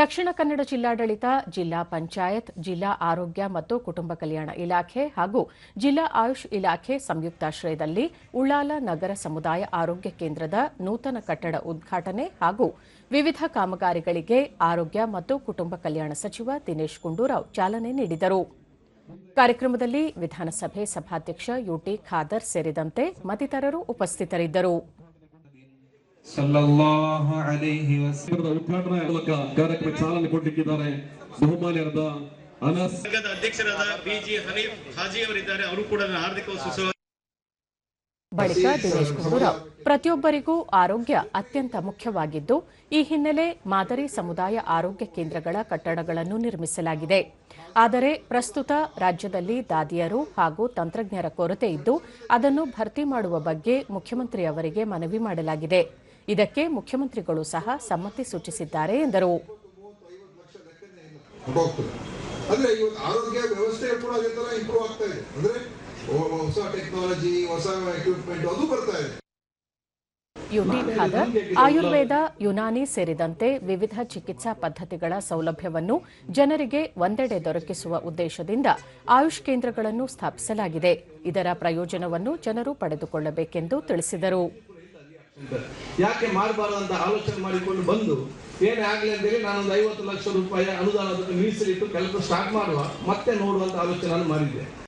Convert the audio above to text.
ದಕ್ಷಿಣ ಕನ್ನಡ ಜಿಲ್ಲಾಡಳಿತ, ಜಿಲ್ಲಾ ಪಂಚಾಯತ್, ಜಿಲ್ಲಾ ಆರೋಗ್ಯ ಮತ್ತು ಕುಟುಂಬ ಕಲ್ಯಾಣ ಇಲಾಖೆ ಹಾಗೂ ಜಿಲ್ಲಾ ಆಯುಷ್ ಇಲಾಖೆ ಸಂಯುಕ್ತಾಶ್ರಯದಲ್ಲಿ ಉಳ್ಳಾಲ ನಗರ ಸಮುದಾಯ ಆರೋಗ್ಯ ಕೇಂದ್ರದ ನೂತನ ಕಟ್ಟಡ ಉದ್ಘಾಟನೆ ಹಾಗೂ ವಿವಿಧ ಕಾಮಗಾರಿಗಳಿಗೆ ಆರೋಗ್ಯ ಮತ್ತು ಕುಟುಂಬ ಕಲ್ಯಾಣ ಸಚಿವ ದಿನೇಶ್ ಗುಂಡೂರಾವ್ ಚಾಲನೆ ನೀಡಿದರು. ಕಾರ್ಯಕ್ರಮದಲ್ಲಿ ವಿಧಾನಸಭೆ ಸಭಾಧ್ಯಕ್ಷ ಯುಟಿ ಖಾದರ್ ಸೇರಿದಂತೆ ಮತ್ತಿತರರು ಉಪಸ್ಥಿತರಿದ್ದರು. ಸಲ್ಲಲ್ಲಾಹು ಅಲೈಹಿ ವಸಲ್ಲಂ ಕೇಂದ್ರದ ಉದ್ಘಾಟನಾ ಮೂಲಕ ಕಾರ್ಯಕ್ರಮಕ್ಕೆ ಚಾಲನೆ ಕೊಟ್ಟಿದ್ದಾರೆ. ಬಹುಮಾನ್ಯರಾದ ಅನಸ್ ಸಂಘದ ಅಧ್ಯಕ್ಷರಾದ ಬಿಜಿ ಹನೀಫ್ ಹಾಜಿ ಅವರಿದ್ದಾರೆ. ಅವರು ಕೂಡ ಹಾರ್ದಿಕ ಬಳಿಕ ದಿನೇಶ್ ಗುಂಡೂರಾವ್. ಪ್ರತಿಯೊಬ್ಬರಿಗೂ ಆರೋಗ್ಯ ಅತ್ಯಂತ ಮುಖ್ಯವಾಗಿದ್ದು ಈ ಹಿನ್ನೆಲೆ ಮಾದರಿ ಸಮುದಾಯ ಆರೋಗ್ಯ ಕೇಂದ್ರಗಳ ಕಟ್ಟಡಗಳನ್ನು ನಿರ್ಮಿಸಲಾಗಿದೆ. ಆದರೆ ಪ್ರಸ್ತುತ ರಾಜ್ಯದಲ್ಲಿ ದಾದಿಯರು ಹಾಗೂ ತಂತ್ರಜ್ಞರ ಕೊರತೆ ಇದ್ದು ಅದನ್ನು ಭರ್ತಿ ಮಾಡುವ ಬಗ್ಗೆ ಮುಖ್ಯಮಂತ್ರಿ ಅವರಿಗೆ ಮನವಿ ಮಾಡಲಾಗಿದೆ. ಇದಕ್ಕೆ ಮುಖ್ಯಮಂತ್ರಿಗಳು ಸಹ ಸಮ್ಮತಿ ಸೂಚಿಸಿದ್ದಾರೆ ಎಂದರು. ಅಂದ್ರೆ ಇವತ್ತು ಆರೋಗ್ಯ ವ್ಯವಸ್ಥೆ ಕೂಡ ಅದೇ ತರ ಇಂಪ್ರೂವ್ ಆಗ್ತಾ ಇದೆ. ಅಂದ್ರೆ ಹೊಸ ಟೆಕ್ನಾಲಜಿ ಹೊಸ ಎಕ್ವಿಪ್ಮೆಂಟ್ ಅದು ಬರ್ತಾ ಇದೆ. ಯುಟಿ ಖಾದರ್ ಆಯುರ್ವೇದ ಯುನಾನಿ ಸೇರಿದಂತೆ ವಿವಿಧ ಚಿಕಿತ್ಸಾ ಪದ್ಧತಿಗಳ ಸೌಲಭ್ಯವನ್ನು ಜನರಿಗೆ ಒಂದೆಡೆ ದೊರಕಿಸುವ ಉದ್ದೇಶದಿಂದ ಆಯುಷ್ ಕೇಂದ್ರಗಳನ್ನು ಸ್ಥಾಪಿಸಲಾಗಿದೆ. ಇದರ ಪ್ರಯೋಜನವನ್ನು ಜನರು ಪಡೆದುಕೊಳ್ಳಬೇಕೆಂದು ತಿಳಿಸಿದರು. ಯಾಕೆ ಮಾಡಬಾರದು ಅಂತ ಆಲೋಚನೆ ಮಾಡಿಕೊಂಡು ಬಂದು, ಏನೇ ಆಗ್ಲಿ ಅಂತೇಳಿ ನಾನೊಂದು ಐವತ್ತು ಲಕ್ಷ ರೂಪಾಯಿ ಅನುದಾನ ಮೀಸಲಿಟ್ಟು ಕೆಲಸ ಸ್ಟಾರ್ಟ್ ಮಾಡುವ, ಮತ್ತೆ ನೋಡುವಂತ ಆಲೋಚನೆ ನಾನು ಮಾಡಿದ್ದೆ.